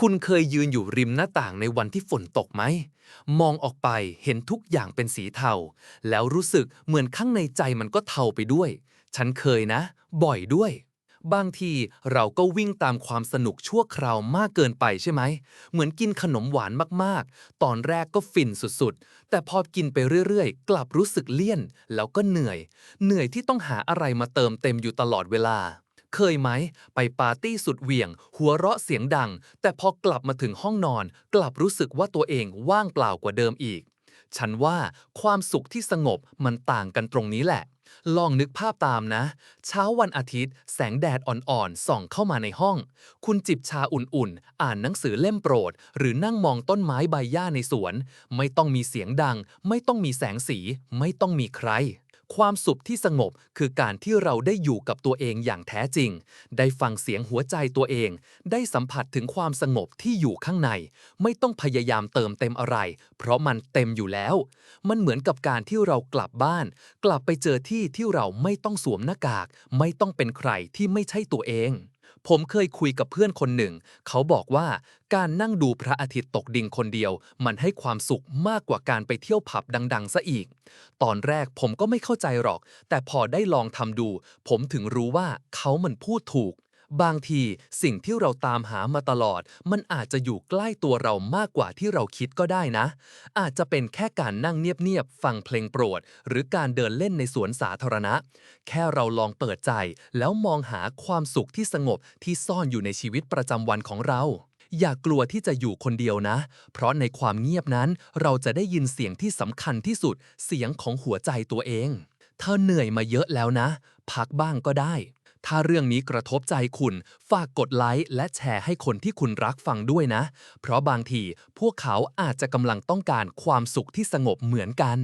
คุณเคยยืนอยู่ริมหน้าต่างในวันที่ฝนตกไหม มองออกไปเห็นทุกอย่างเป็นสีเทา แล้วรู้สึกเหมือนข้างในใจมันก็เทาไปด้วย ฉันเคยนะ บ่อยด้วย บางทีเราก็วิ่งตามความสนุกชั่วคราวมากเกินไปใช่ไหม เหมือนกินขนมหวานมากๆ ตอนแรกก็ฟินสุดๆ แต่พอกินไปเรื่อยๆ กลับรู้สึกเลี่ยน แล้วก็เหนื่อย เหนื่อยที่ต้องหาอะไรมาเติมเต็มอยู่ตลอดเวลา เคยไหม ไปปาร์ตี้สุดเหวี่ยง หัวเราะเสียงดัง แต่พอกลับมาถึงห้องนอน กลับรู้สึกว่าตัวเองว่างเปล่ากว่าเดิมอีก ฉันว่าความสุขที่สงบมันต่างกันตรงนี้แหละ ลองนึกภาพตามนะ เช้าวันอาทิตย์ แสงแดดอ่อนๆส่องเข้ามาในห้อง คุณจิบชาอุ่นๆ อ่านหนังสือเล่มโปรด หรือนั่งมองต้นไม้ใบหญ้าในสวน ไม่ต้องมีเสียงดัง ไม่ต้องมีแสงสี ไม่ต้องมีใคร ความสุขที่สงบคือการที่เราได้อยู่กับตัวเองอย่างแท้จริง ได้ฟังเสียงหัวใจตัวเอง ได้สัมผัสถึงความสงบที่อยู่ข้างใน ไม่ต้องพยายามเติมเต็มอะไร เพราะมันเต็มอยู่แล้ว มันเหมือนกับการที่เรากลับบ้าน กลับไปเจอที่ที่เราไม่ต้องสวมหน้ากาก ไม่ต้องเป็นใครที่ไม่ใช่ตัวเอง ผมเคยคุยกับเพื่อนคนหนึ่ง เขาบอกว่าการนั่งดูพระอาทิตย์ตกดินคนเดียว มันให้ความสุขมากกว่าการไปเที่ยวผับดัง ๆ ซะอีก ตอนแรกผมก็ไม่เข้าใจหรอก แต่พอได้ลองทำดู ผมถึงรู้ว่าเขามันพูดถูก บางทีสิ่งที่เราตามหามาตลอด มันอาจจะอยู่ใกล้ตัวเรามากกว่าที่เราคิดก็ได้นะ อาจจะเป็นแค่การนั่งเงียบๆฟังเพลงโปรด หรือการเดินเล่นในสวนสาธารณะ แค่เราลองเปิดใจ แล้วมองหาความสุขที่สงบที่ซ่อนอยู่ในชีวิตประจำวันของเราอย่ากลัวที่จะอยู่คนเดียวนะ เพราะในความเงียบนั้น เราจะได้ยินเสียงที่สำคัญที่สุด เสียงของหัวใจตัวเองถ้าเหนื่อยมาเยอะแล้วนะ พักบ้างก็ได้ ถ้าเรื่องนี้กระทบใจคุณ ฝากกดไลค์และแชร์ให้คนที่คุณรักฟังด้วยนะ เพราะบางทีพวกเขาอาจจะกำลังต้องการความสุขที่สงบเหมือนกัน